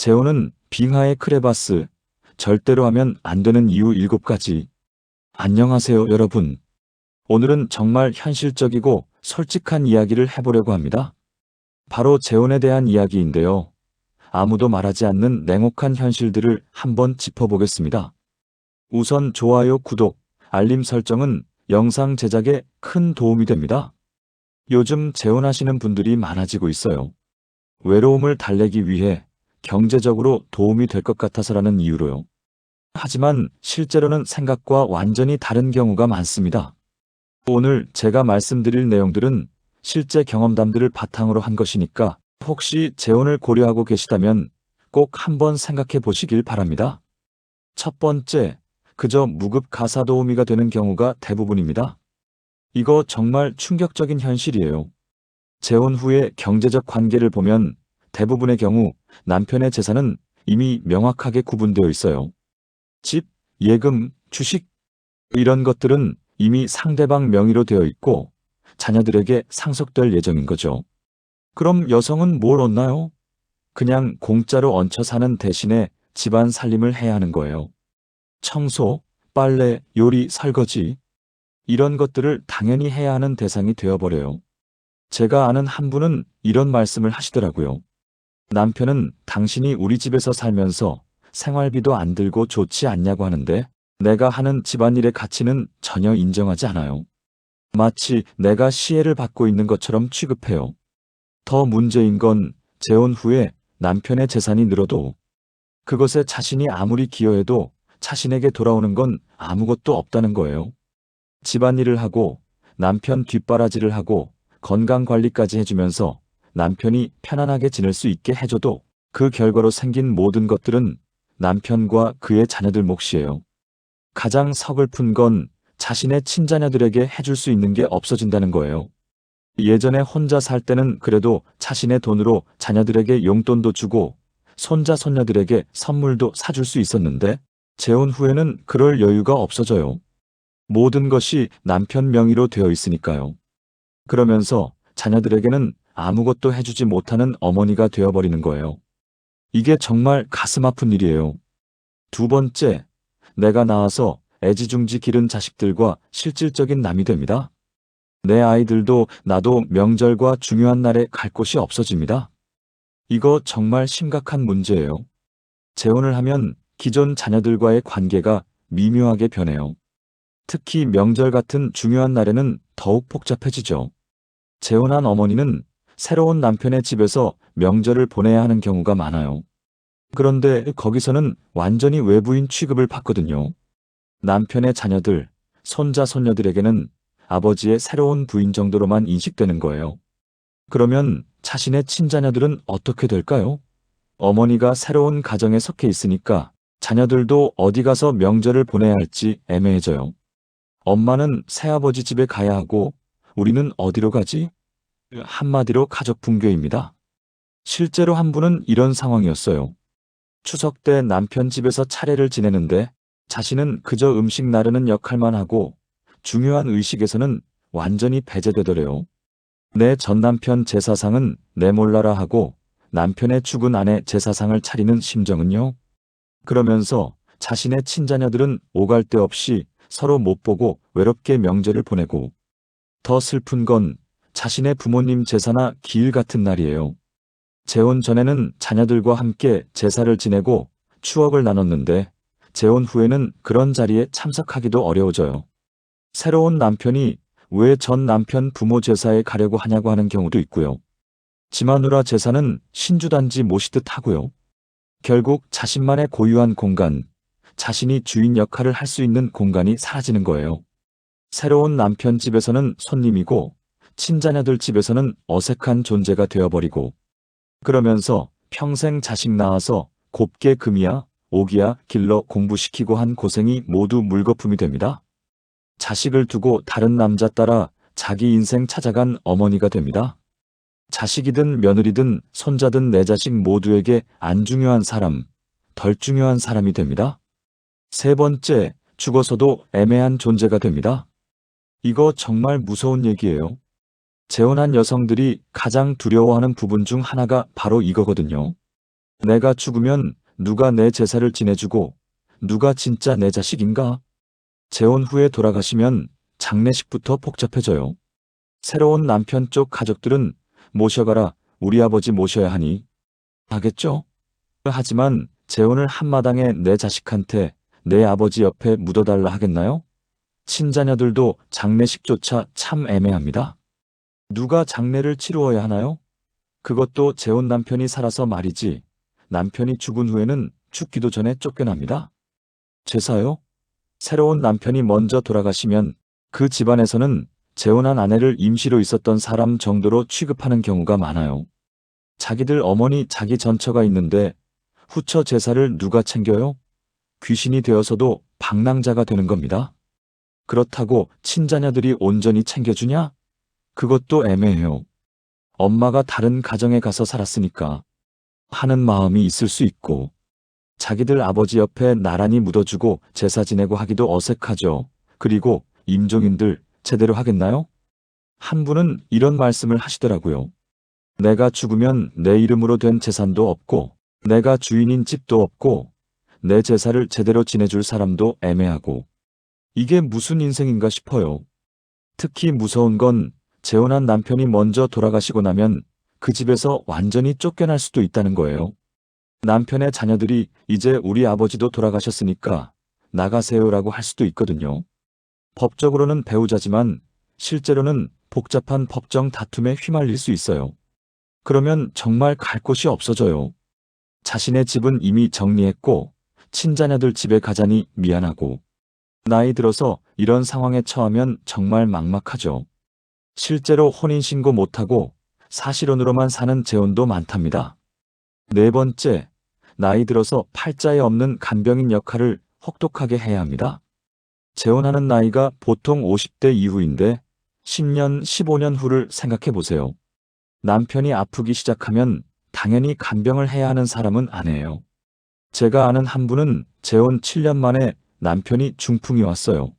재혼은 빙하의 크레바스, 절대로 하면 안 되는 이유 7가지. 안녕하세요, 여러분. 오늘은 정말 현실적이고 솔직한 이야기를 해보려고 합니다. 바로 재혼에 대한 이야기인데요. 아무도 말하지 않는 냉혹한 현실들을 한번 짚어보겠습니다. 우선 좋아요, 구독, 알림 설정은 영상 제작에 큰 도움이 됩니다. 요즘 재혼하시는 분들이 많아지고 있어요. 외로움을 달래기 위해 경제적으로 도움이 될 것 같아서라는 이유로요. 하지만 실제로는 생각과 완전히 다른 경우가 많습니다. 오늘 제가 말씀드릴 내용들은 실제 경험담들을 바탕으로 한 것이니까 혹시 재혼을 고려하고 계시다면 꼭 한번 생각해 보시길 바랍니다. 첫 번째, 그저 무급 가사 도우미가 되는 경우가 대부분입니다. 이거 정말 충격적인 현실이에요. 재혼 후의 경제적 관계를 보면 대부분의 경우 남편의 재산은 이미 명확하게 구분되어 있어요. 집, 예금, 주식, 이런 것들은 이미 상대방 명의로 되어 있고 자녀들에게 상속될 예정인 거죠. 그럼 여성은 뭘 얻나요? 그냥 공짜로 얹혀 사는 대신에 집안 살림을 해야 하는 거예요. 청소, 빨래, 요리, 설거지, 이런 것들을 당연히 해야 하는 대상이 되어버려요. 제가 아는 한 분은 이런 말씀을 하시더라고요. 남편은 당신이 우리 집에서 살면서 생활비도 안 들고 좋지 않냐고 하는데 내가 하는 집안일의 가치는 전혀 인정하지 않아요. 마치 내가 시혜를 받고 있는 것처럼 취급해요. 더 문제인 건 재혼 후에 남편의 재산이 늘어도 그것에 자신이 아무리 기여해도 자신에게 돌아오는 건 아무것도 없다는 거예요. 집안일을 하고 남편 뒷바라지를 하고 건강관리까지 해주면서 남편이 편안하게 지낼 수 있게 해줘도 그 결과로 생긴 모든 것들은 남편과 그의 자녀들 몫이에요. 가장 서글픈 건 자신의 친자녀들에게 해줄 수 있는 게 없어진다는 거예요. 예전에 혼자 살 때는 그래도 자신의 돈으로 자녀들에게 용돈도 주고 손자 손녀들에게 선물도 사줄 수 있었는데 재혼 후에는 그럴 여유가 없어져요. 모든 것이 남편 명의로 되어 있으니까요. 그러면서 자녀들에게는 아무것도 해주지 못하는 어머니가 되어버리는 거예요. 이게 정말 가슴 아픈 일이에요. 두 번째, 내가 낳아서 애지중지 기른 자식들과 실질적인 남이 됩니다. 내 아이들도 나도 명절과 중요한 날에 갈 곳이 없어집니다. 이거 정말 심각한 문제예요. 재혼을 하면 기존 자녀들과의 관계가 미묘하게 변해요. 특히 명절 같은 중요한 날에는 더욱 복잡해지죠. 재혼한 어머니는 새로운 남편의 집에서 명절을 보내야 하는 경우가 많아요. 그런데 거기서는 완전히 외부인 취급을 받거든요. 남편의 자녀들, 손자, 손녀들에게는 아버지의 새로운 부인 정도로만 인식되는 거예요. 그러면 자신의 친자녀들은 어떻게 될까요? 어머니가 새로운 가정에 속해 있으니까 자녀들도 어디 가서 명절을 보내야 할지 애매해져요. 엄마는 새아버지 집에 가야 하고 우리는 어디로 가지? 한마디로 가족 붕괴입니다. 실제로 한 분은 이런 상황이었어요. 추석 때 남편 집에서 차례를 지내는데 자신은 그저 음식 나르는 역할만 하고 중요한 의식에서는 완전히 배제되더래요. 내 전남편 제사상은 내몰라라 하고 남편의 죽은 아내 제사상을 차리는 심정은요. 그러면서 자신의 친자녀들은 오갈 데 없이 서로 못 보고 외롭게 명절을 보내고 더 슬픈 건 자신의 부모님 제사나 기일 같은 날이에요. 재혼 전에는 자녀들과 함께 제사를 지내고 추억을 나눴는데 재혼 후에는 그런 자리에 참석하기도 어려워져요. 새로운 남편이 왜 전 남편 부모 제사에 가려고 하냐고 하는 경우도 있고요. 지마누라 제사는 신주단지 모시듯 하고요. 결국 자신만의 고유한 공간, 자신이 주인 역할을 할 수 있는 공간이 사라지는 거예요. 새로운 남편 집에서는 손님이고 친자녀들 집에서는 어색한 존재가 되어버리고 그러면서 평생 자식 낳아서 곱게 금이야 오기야 길러 공부시키고 한 고생이 모두 물거품이 됩니다. 자식을 두고 다른 남자 따라 자기 인생 찾아간 어머니가 됩니다. 자식이든 며느리든 손자든 내 자식 모두에게 안 중요한 사람, 덜 중요한 사람이 됩니다. 세 번째, 죽어서도 애매한 존재가 됩니다. 이거 정말 무서운 얘기예요. 재혼한 여성들이 가장 두려워하는 부분 중 하나가 바로 이거거든요. 내가 죽으면 누가 내 제사를 지내주고 누가 진짜 내 자식인가? 재혼 후에 돌아가시면 장례식부터 복잡해져요. 새로운 남편 쪽 가족들은 모셔가라 우리 아버지 모셔야 하니 하겠죠? 하지만 재혼을 한마당에 내 자식한테 내 아버지 옆에 묻어달라 하겠나요? 친자녀들도 장례식조차 참 애매합니다. 누가 장례를 치루어야 하나요? 그것도 재혼 남편이 살아서 말이지 남편이 죽은 후에는 죽기도 전에 쫓겨납니다. 제사요? 새로운 남편이 먼저 돌아가시면 그 집안에서는 재혼한 아내를 임시로 있었던 사람 정도로 취급하는 경우가 많아요. 자기들 어머니 자기 전처가 있는데 후처 제사를 누가 챙겨요? 귀신이 되어서도 방랑자가 되는 겁니다. 그렇다고 친자녀들이 온전히 챙겨주냐? 그것도 애매해요. 엄마가 다른 가정에 가서 살았으니까 하는 마음이 있을 수 있고 자기들 아버지 옆에 나란히 묻어주고 제사 지내고 하기도 어색하죠. 그리고 임종인들 제대로 하겠나요? 한 분은 이런 말씀을 하시더라고요. 내가 죽으면 내 이름으로 된 재산도 없고 내가 주인인 집도 없고 내 제사를 제대로 지내줄 사람도 애매하고 이게 무슨 인생인가 싶어요. 특히 무서운 건 재혼한 남편이 먼저 돌아가시고 나면 그 집에서 완전히 쫓겨날 수도 있다는 거예요. 남편의 자녀들이 이제 우리 아버지도 돌아가셨으니까 나가세요라고 할 수도 있거든요. 법적으로는 배우자지만 실제로는 복잡한 법정 다툼에 휘말릴 수 있어요. 그러면 정말 갈 곳이 없어져요. 자신의 집은 이미 정리했고 친자녀들 집에 가자니 미안하고 나이 들어서 이런 상황에 처하면 정말 막막하죠. 실제로 혼인신고 못하고 사실혼으로만 사는 재혼도 많답니다. 네 번째, 나이 들어서 팔자에 없는 간병인 역할을 혹독하게 해야 합니다. 재혼하는 나이가 보통 50대 이후인데 10년, 15년 후를 생각해 보세요. 남편이 아프기 시작하면 당연히 간병을 해야 하는 사람은 아내예요. 제가 아는 한 분은 재혼 7년 만에 남편이 중풍이 왔어요.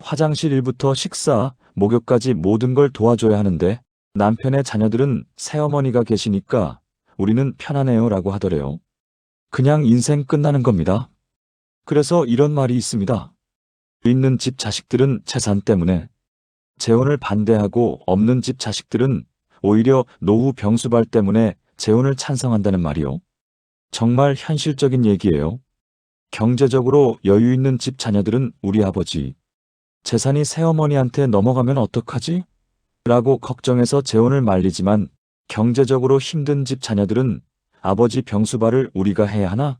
화장실 일부터 식사, 목욕까지 모든 걸 도와줘야 하는데 남편의 자녀들은 새어머니가 계시니까 우리는 편하네요 라고 하더래요. 그냥 인생 끝나는 겁니다. 그래서 이런 말이 있습니다. 있는 집 자식들은 재산 때문에 재혼을 반대하고 없는 집 자식들은 오히려 노후 병수발 때문에 재혼을 찬성한다는 말이요. 정말 현실적인 얘기예요. 경제적으로 여유 있는 집 자녀들은 우리 아버지, 재산이 새어머니한테 넘어가면 어떡하지? 라고 걱정해서 재혼을 말리지만 경제적으로 힘든 집 자녀들은 아버지 병수발을 우리가 해야 하나?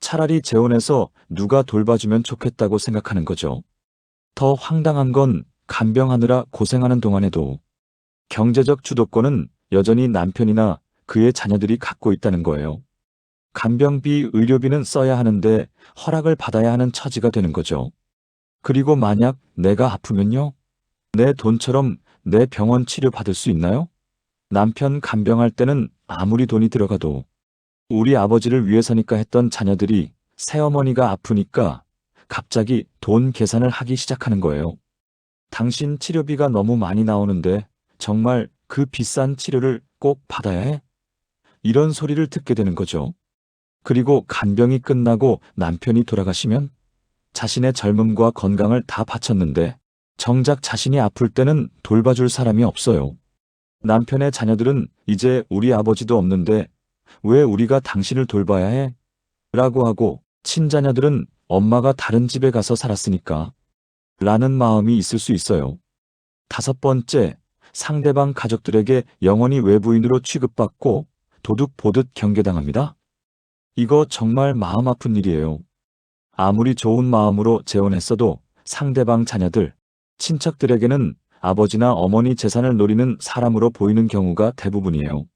차라리 재혼해서 누가 돌봐주면 좋겠다고 생각하는 거죠. 더 황당한 건 간병하느라 고생하는 동안에도 경제적 주도권은 여전히 남편이나 그의 자녀들이 갖고 있다는 거예요. 간병비, 의료비는 써야 하는데 허락을 받아야 하는 처지가 되는 거죠. 그리고 만약 내가 아프면요? 내 돈처럼 내 병원 치료 받을 수 있나요? 남편 간병할 때는 아무리 돈이 들어가도 우리 아버지를 위해서니까 했던 자녀들이 새어머니가 아프니까 갑자기 돈 계산을 하기 시작하는 거예요. 당신 치료비가 너무 많이 나오는데 정말 그 비싼 치료를 꼭 받아야 해? 이런 소리를 듣게 되는 거죠. 그리고 간병이 끝나고 남편이 돌아가시면 자신의 젊음과 건강을 다 바쳤는데 정작 자신이 아플 때는 돌봐줄 사람이 없어요. 남편의 자녀들은 이제 우리 아버지도 없는데 왜 우리가 당신을 돌봐야 해? 라고 하고 친자녀들은 엄마가 다른 집에 가서 살았으니까 라는 마음이 있을 수 있어요. 다섯 번째, 상대방 가족들에게 영원히 외부인으로 취급받고 도둑 보듯 경계당합니다. 이거 정말 마음 아픈 일이에요. 아무리 좋은 마음으로 재혼했어도 상대방 자녀들, 친척들에게는 아버지나 어머니 재산을 노리는 사람으로 보이는 경우가 대부분이에요.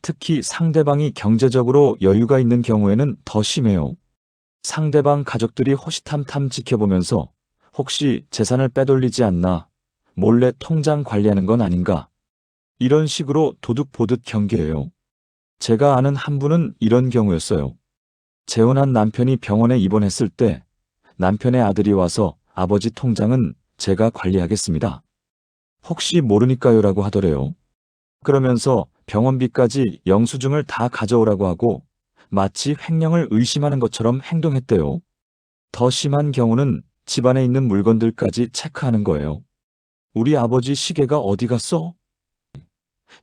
특히 상대방이 경제적으로 여유가 있는 경우에는 더 심해요. 상대방 가족들이 호시탐탐 지켜보면서 혹시 재산을 빼돌리지 않나, 몰래 통장 관리하는 건 아닌가, 이런 식으로 도둑 보듯 경계해요. 제가 아는 한 분은 이런 경우였어요. 재혼한 남편이 병원에 입원했을 때 남편의 아들이 와서 아버지 통장은 제가 관리하겠습니다. 혹시 모르니까요 라고 하더래요. 그러면서 병원비까지 영수증을 다 가져오라고 하고 마치 횡령을 의심하는 것처럼 행동했대요. 더 심한 경우는 집안에 있는 물건들까지 체크하는 거예요. 우리 아버지 시계가 어디 갔어?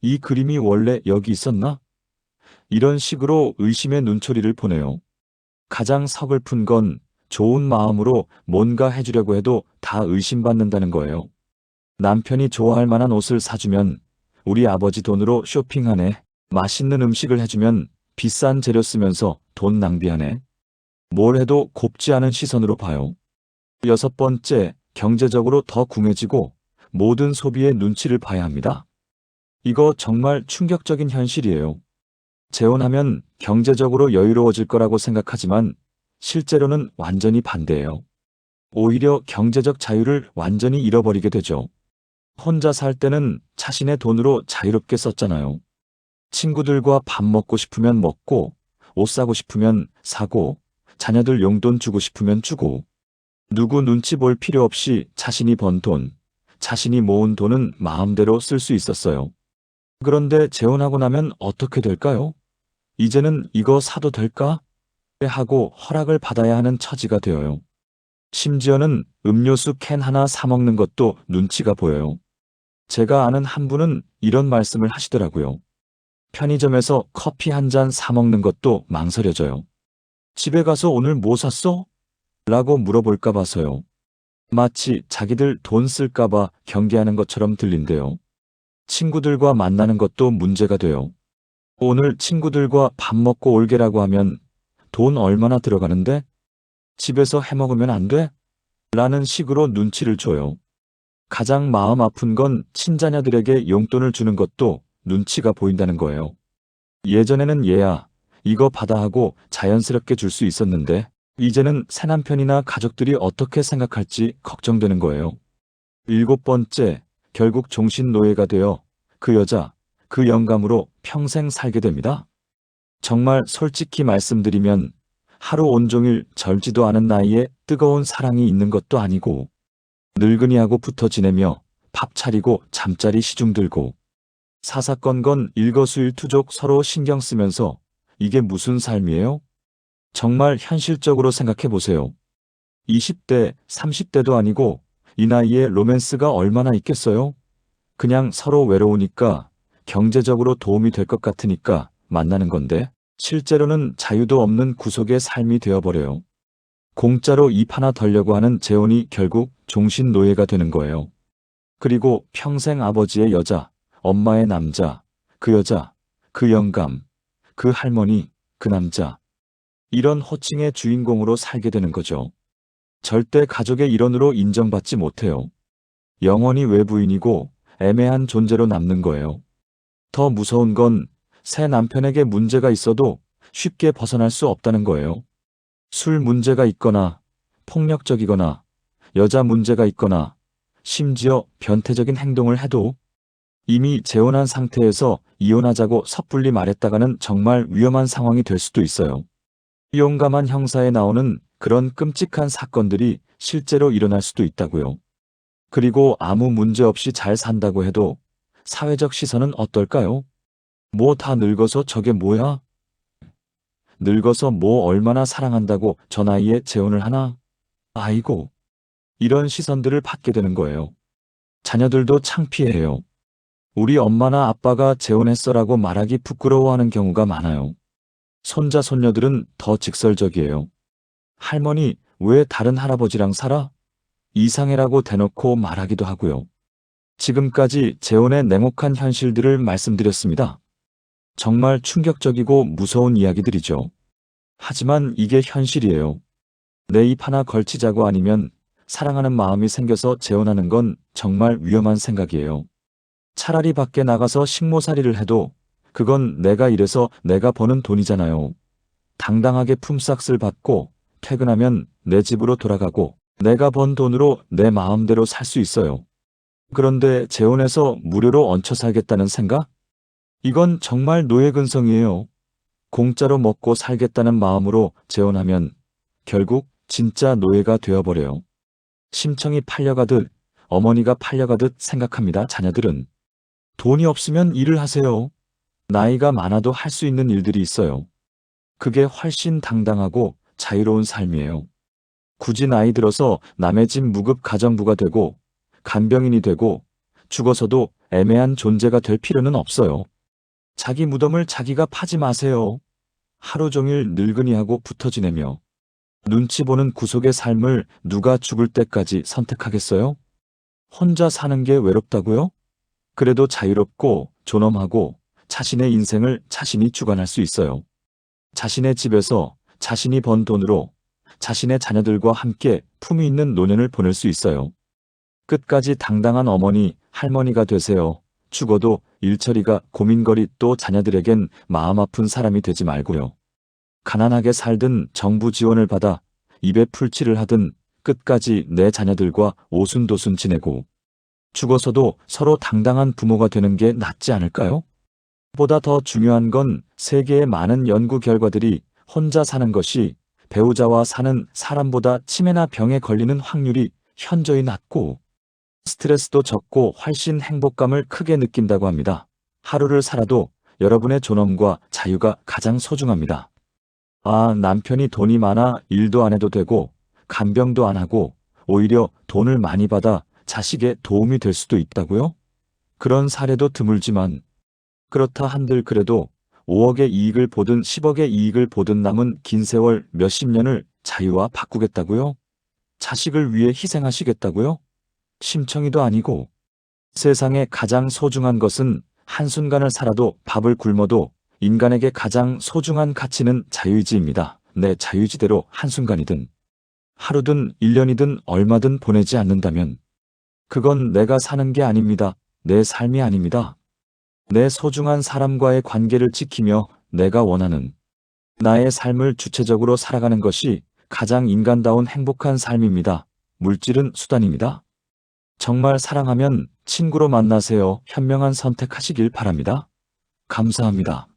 이 그림이 원래 여기 있었나? 이런 식으로 의심의 눈초리를 보내요. 가장 서글픈 건 좋은 마음으로 뭔가 해주려고 해도 다 의심받는다는 거예요. 남편이 좋아할 만한 옷을 사주면 우리 아버지 돈으로 쇼핑하네. 맛있는 음식을 해주면 비싼 재료 쓰면서 돈 낭비하네. 뭘 해도 곱지 않은 시선으로 봐요. 여섯 번째, 경제적으로 더 궁해지고 모든 소비의 눈치를 봐야 합니다. 이거 정말 충격적인 현실이에요. 재혼하면 경제적으로 여유로워질 거라고 생각하지만 실제로는 완전히 반대예요. 오히려 경제적 자유를 완전히 잃어버리게 되죠. 혼자 살 때는 자신의 돈으로 자유롭게 썼잖아요. 친구들과 밥 먹고 싶으면 먹고, 옷 사고 싶으면 사고, 자녀들 용돈 주고 싶으면 주고, 누구 눈치 볼 필요 없이 자신이 번 돈, 자신이 모은 돈은 마음대로 쓸 수 있었어요. 그런데 재혼하고 나면 어떻게 될까요? 이제는 이거 사도 될까? 하고 허락을 받아야 하는 처지가 되어요. 심지어는 음료수 캔 하나 사먹는 것도 눈치가 보여요. 제가 아는 한 분은 이런 말씀을 하시더라고요. 편의점에서 커피 한 잔 사먹는 것도 망설여져요. 집에 가서 오늘 뭐 샀어? 라고 물어볼까 봐서요. 마치 자기들 돈 쓸까봐 경계하는 것처럼 들린대요. 친구들과 만나는 것도 문제가 돼요. 오늘 친구들과 밥 먹고 올게라고 하면 돈 얼마나 들어가는데? 집에서 해 먹으면 안 돼? 라는 식으로 눈치를 줘요. 가장 마음 아픈 건 친자녀들에게 용돈을 주는 것도 눈치가 보인다는 거예요. 예전에는 얘야, 이거 받아 하고 자연스럽게 줄 수 있었는데, 이제는 새남편이나 가족들이 어떻게 생각할지 걱정되는 거예요. 일곱 번째, 결국 종신노예가 되어 그 여자, 그 영감으로 평생 살게 됩니다. 정말 솔직히 말씀드리면 하루 온종일 절지도 않은 나이에 뜨거운 사랑이 있는 것도 아니고 늙은이하고 붙어 지내며 밥 차리고 잠자리 시중 들고 사사건건 일거수일투족 서로 신경 쓰면서 이게 무슨 삶이에요? 정말 현실적으로 생각해 보세요. 20대, 30대도 아니고 이 나이에 로맨스가 얼마나 있겠어요? 그냥 서로 외로우니까 경제적으로 도움이 될 것 같으니까 만나는 건데 실제로는 자유도 없는 구속의 삶이 되어버려요. 공짜로 입 하나 덜려고 하는 재혼이 결국 종신 노예가 되는 거예요. 그리고 평생 아버지의 여자, 엄마의 남자, 그 여자, 그 영감, 그 할머니, 그 남자. 이런 호칭의 주인공으로 살게 되는 거죠. 절대 가족의 일원으로 인정받지 못해요. 영원히 외부인이고 애매한 존재로 남는 거예요. 더 무서운 건 새 남편에게 문제가 있어도 쉽게 벗어날 수 없다는 거예요. 술 문제가 있거나 폭력적이거나 여자 문제가 있거나 심지어 변태적인 행동을 해도 이미 재혼한 상태에서 이혼하자고 섣불리 말했다가는 정말 위험한 상황이 될 수도 있어요. 용감한 형사에 나오는 그런 끔찍한 사건들이 실제로 일어날 수도 있다고요. 그리고 아무 문제 없이 잘 산다고 해도 사회적 시선은 어떨까요? 뭐 다 늙어서 저게 뭐야? 늙어서 뭐 얼마나 사랑한다고 저 나이에 재혼을 하나? 아이고. 이런 시선들을 받게 되는 거예요. 자녀들도 창피해요. 우리 엄마나 아빠가 재혼했어라고 말하기 부끄러워하는 경우가 많아요. 손자, 손녀들은 더 직설적이에요. 할머니, 왜 다른 할아버지랑 살아? 이상해라고 대놓고 말하기도 하고요. 지금까지 재혼의 냉혹한 현실들을 말씀드렸습니다. 정말 충격적이고 무서운 이야기들이죠. 하지만 이게 현실이에요. 내 입 하나 걸치자고 아니면 사랑하는 마음이 생겨서 재혼하는 건 정말 위험한 생각이에요. 차라리 밖에 나가서 식모살이를 해도 그건 내가 일해서 내가 버는 돈이잖아요. 당당하게 품삯을 받고 퇴근하면 내 집으로 돌아가고 내가 번 돈으로 내 마음대로 살 수 있어요. 그런데 재혼해서 무료로 얹혀 살겠다는 생각? 이건 정말 노예 근성이에요. 공짜로 먹고 살겠다는 마음으로 재혼하면 결국 진짜 노예가 되어버려요. 심청이 팔려가듯 어머니가 팔려가듯 생각합니다. 자녀들은. 돈이 없으면 일을 하세요. 나이가 많아도 할 수 있는 일들이 있어요. 그게 훨씬 당당하고 자유로운 삶이에요. 굳이 나이 들어서 남의 집 무급 가정부가 되고 간병인이 되고 죽어서도 애매한 존재가 될 필요는 없어요. 자기 무덤을 자기가 파지 마세요. 하루 종일 늙은이하고 붙어 지내며 눈치 보는 구속의 삶을 누가 죽을 때까지 선택하겠어요? 혼자 사는 게 외롭다고요? 그래도 자유롭고 존엄하고 자신의 인생을 자신이 주관할 수 있어요. 자신의 집에서 자신이 번 돈으로 자신의 자녀들과 함께 품위 있는 노년을 보낼 수 있어요. 끝까지 당당한 어머니, 할머니가 되세요. 죽어도 일처리가 고민거리 또 자녀들에겐 마음 아픈 사람이 되지 말고요. 가난하게 살든 정부 지원을 받아 입에 풀칠을 하든 끝까지 내 자녀들과 오순도순 지내고 죽어서도 서로 당당한 부모가 되는 게 낫지 않을까요? 보다 더 중요한 건 세계의 많은 연구 결과들이 혼자 사는 것이 배우자와 사는 사람보다 치매나 병에 걸리는 확률이 현저히 낮고 스트레스도 적고 훨씬 행복감을 크게 느낀다고 합니다. 하루를 살아도 여러분의 존엄과 자유가 가장 소중합니다. 아, 남편이 돈이 많아 일도 안 해도 되고 간병도 안 하고 오히려 돈을 많이 받아 자식의 도움이 될 수도 있다고요? 그런 사례도 드물지만 그렇다 한들 그래도 5억의 이익을 보든 10억의 이익을 보든 남은 긴 세월 몇십 년을 자유와 바꾸겠다고요? 자식을 위해 희생하시겠다고요? 심청이도 아니고 세상에 가장 소중한 것은 한순간을 살아도 밥을 굶어도 인간에게 가장 소중한 가치는 자유의지입니다. 내 자유지대로 한순간이든 하루든 1년이든 얼마든 보내지 않는다면 그건 내가 사는 게 아닙니다. 내 삶이 아닙니다. 내 소중한 사람과의 관계를 지키며 내가 원하는 나의 삶을 주체적으로 살아가는 것이 가장 인간다운 행복한 삶입니다. 물질은 수단입니다. 정말 사랑하면 친구로 만나세요. 현명한 선택하시길 바랍니다. 감사합니다.